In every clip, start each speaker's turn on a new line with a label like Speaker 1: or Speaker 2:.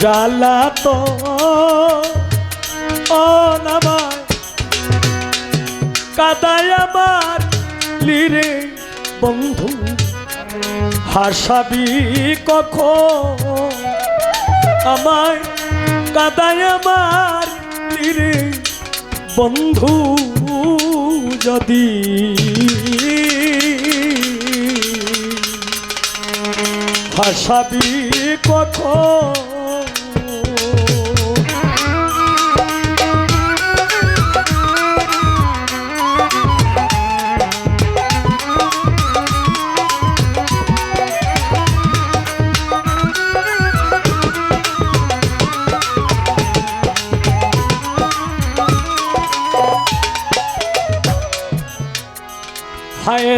Speaker 1: জ্বালা তো ও নামায় কাদায় আমার লিরে বন্ধু হাসাবি কখন? আমায় কাদায় আমার লিরে বন্ধু যদি হাসাবি কখন?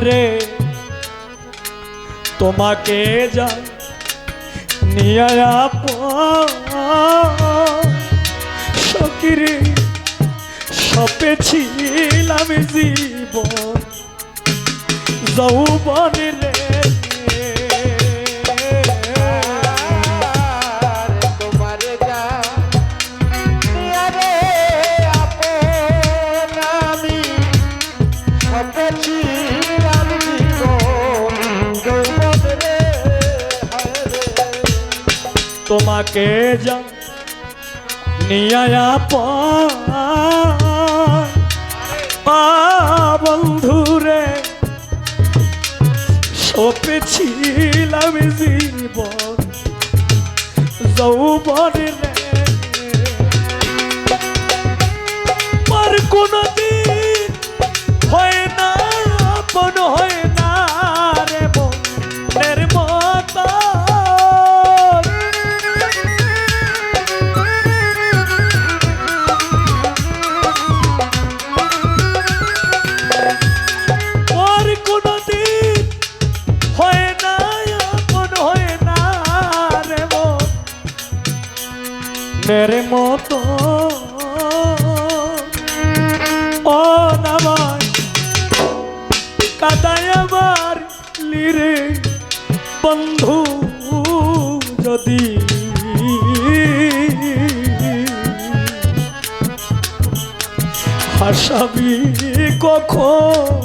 Speaker 1: রে। তোমাকে যাই নিয়ে সকিরে সপেছিলাম জীবন যৌবন রে। তোমাকে যা নিয়া বন্ধু রে সপেছিলাম জীবন যৌবন রে মতো ও নামায় কাদায় আমার লিরে বন্ধু যদি হাসাবি কখন?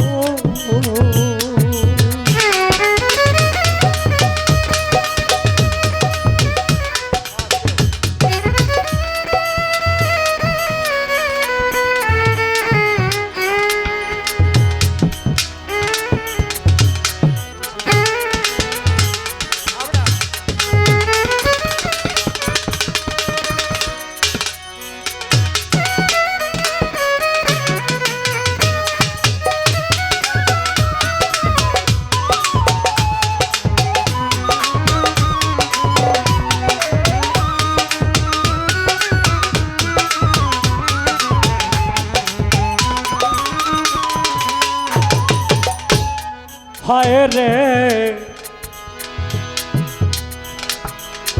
Speaker 1: হায় রে।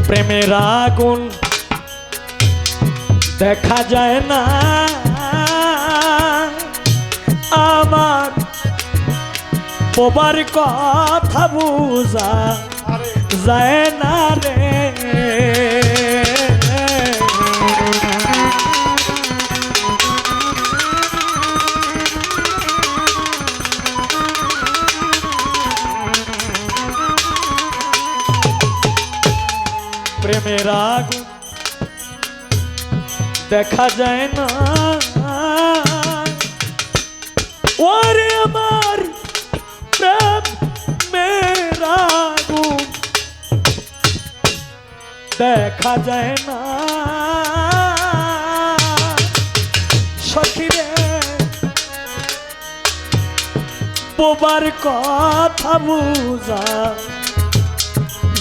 Speaker 1: প্রেমের আগুন দেখা যায় না। আমার বোবার কথা বুঝা যায় না রে। প্রেমের আগুন দেখা যায় না। ওরে আমার প্রেমের আগুন। দেখা যায় না। সখিরে, বোবার কথা বুঝা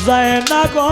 Speaker 1: যায় না গো।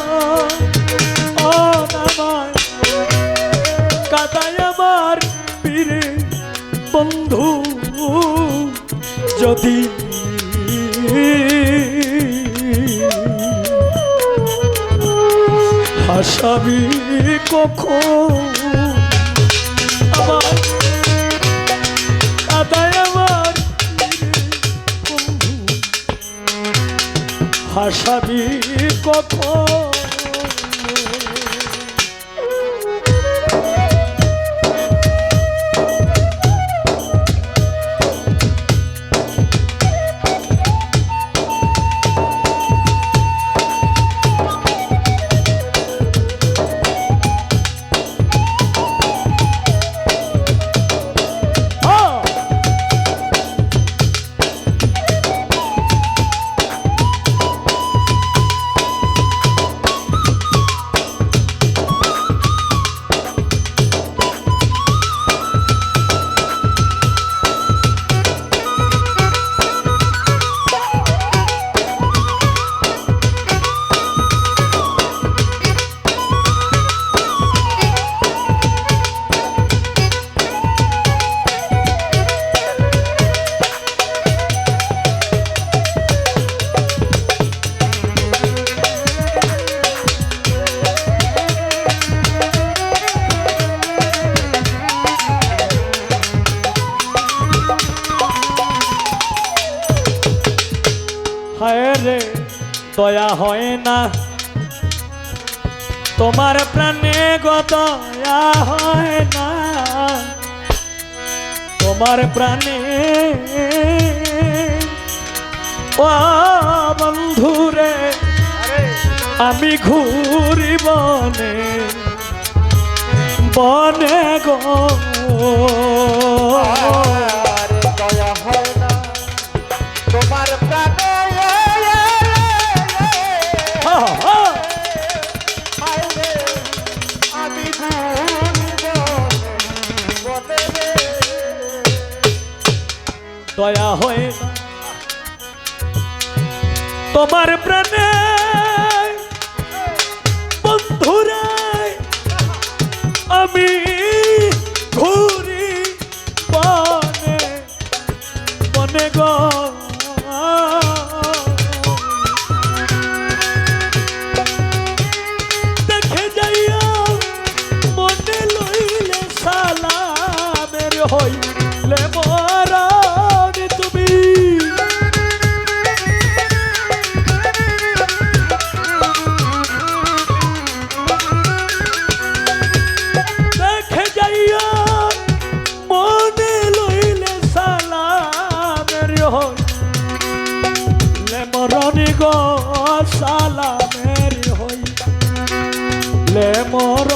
Speaker 1: যদি হাসাবি কখন? হাসাবি কখন? দয়া হয় না। তোমার প্রাণে দয়া হয় না। তোমার প্রাণে ও বন্ধুরে, আমি ঘুরি বনে বনে গো।
Speaker 2: দয়া হয়ে তোমার প্রাণে
Speaker 1: বন্ধুরে আমি মরণি গো সালামের হই। লে মর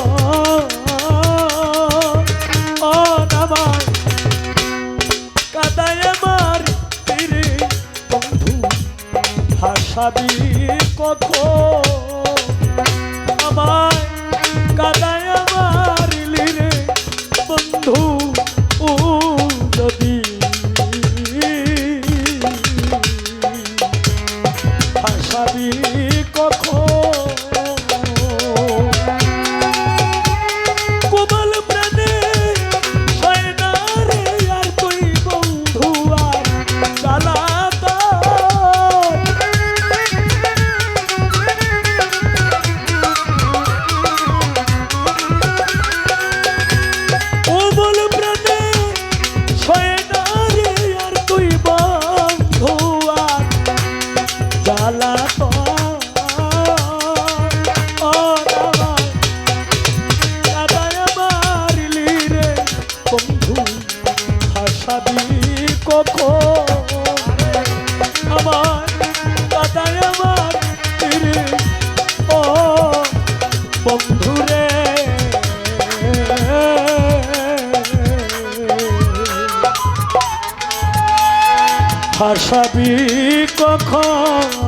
Speaker 1: ও নামায় কাদায় আমার তীরে বন্ধু হাসাবি কখন হাসাবি কখন